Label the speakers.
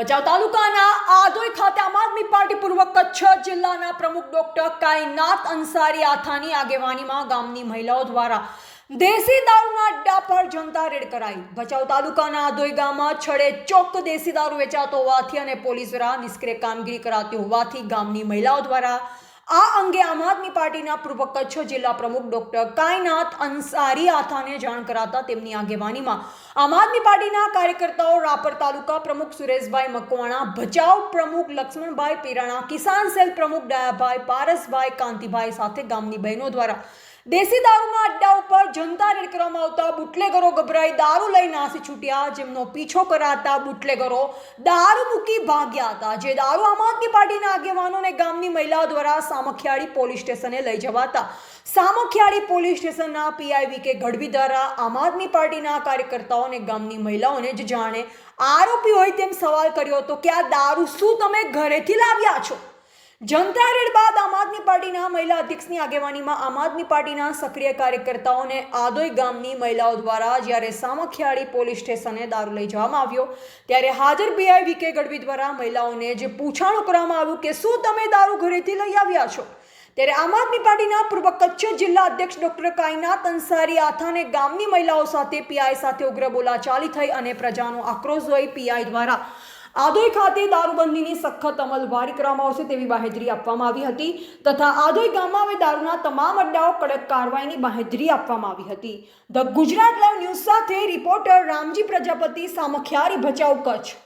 Speaker 1: ભચાઉ તાલુકાના આધોઈ ખાતે આમ આદમી પાર્ટી પૂર્વ કચ્છ જિલ્લાના પ્રમુખ ડોક્ટર કાયનાત અંસારી આથાની આગેવાનીમાં ગામની મહિલાઓ દ્વારા દેશી દારૂના અડ્ડા પર જનતા રેડ કરાઈ. ભચાઉ તાલુકાના આધોઈ ગામમાં છડે ચોક દેશી દારૂ વેચાતો હોવાથી અને પોલીસ દ્વારા નિષ્ક્રિય કામગીરી કરાતી હોવાથી ગામની મહિલાઓ દ્વારા આ અંગે આમ આદમી પાર્ટીના પૂર્વ કચ્છ જિલ્લા પ્રમુખ ડોક્ટર કાયનાથ અંસારી આથાને જાણ કરાતા તેમની આગેવાનીમાં આમ આદમી પાર્ટીના કાર્યકર્તાઓ રાપર તાલુકા પ્રમુખ સુરેશભાઈ મકવાણા, ભચાઉ પ્રમુખ લક્ષ્મણભાઈ પેરાણા, કિસાન સેલ પ્રમુખ ડાયાભાઈ પારસભાઈ, કાંતિભાઈ સાથે ગામની બહેનો દ્વારા દેશી દારૂના અડ્ડા ઉપર જનતા રેડ કરવામાં આવતા બુટલેગરો ગભરાઈ દારૂ લઈ નાસી છૂટ્યા. જેમનો પીછો કરાતા બુટલેગરો દારૂ મૂકી ભાગ્યા હતા. જે દારૂ આમ આદમી પાર્ટીના આગેવાનો અને ગામની મહિલાઓ દ્વારા સામખિયાળી પોલીસ સ્ટેશને લઈ જવાતા. સામખિયાળી પોલીસ સ્ટેશનના પીઆઈવી કે ગઢવી દ્વારા આમ આદમી પાર્ટીના કાર્યકર્તાઓ અને ગામની મહિલાઓને જ જાણે આરોપી હોય તેમ સવાલ કર્યો હતો કે આ દારૂ શું તમે ઘરેથી લાવ્યા છો? જનતા રેડ બાદ આમ આદમી પાર્ટીના મહિલા અધ્યક્ષની આગેવાનીમાં આમ આદમી પાર્ટીના સક્રિય કાર્યકર્તાઓને આદોઈ ગામની મહિલાઓ દ્વારા જ્યારે સામખિયાળી પોલીસ સ્ટેશને દારૂ લઈ જવામાં આવ્યો, ત્યારે હાજર પીઆઈ વીકે ગઢવી દ્વારા મહિલાઓને જે પૂછાણું કરવામાં આવ્યું કે શું તમે દારૂ ઘરેથી લઈ આવ્યા છો? ત્યારે આમ આદમી પાર્ટીના પૂર્વ કચ્છ જિલ્લા અધ્યક્ષ ડોક્ટર કાયનાત અંસારી આથાને ગામની મહિલાઓ સાથે પીઆઈ સાથે ઉગ્ર બોલાચાલી થઈ અને પ્રજાનો આક્રોશ જોઈ પીઆઈ દ્વારા આદોઈ ખાતે દારૂબંધીની સખત અમલવારી કરવામાં આવશે તેવી બાહેધરી આપવામાં આવી હતી તથા આદોઈ ગામમાં હવે દારૂના તમામ અડ્ડાઓ કડક કાર્યવાહીની બાહેધરી આપવામાં આવી હતી. ધ ગુજરાત લાઈવ ન્યૂઝ સાથે રિપોર્ટર રામજી પ્રજાપતિ, સામખિયારી ભચાઉ કચ્છ.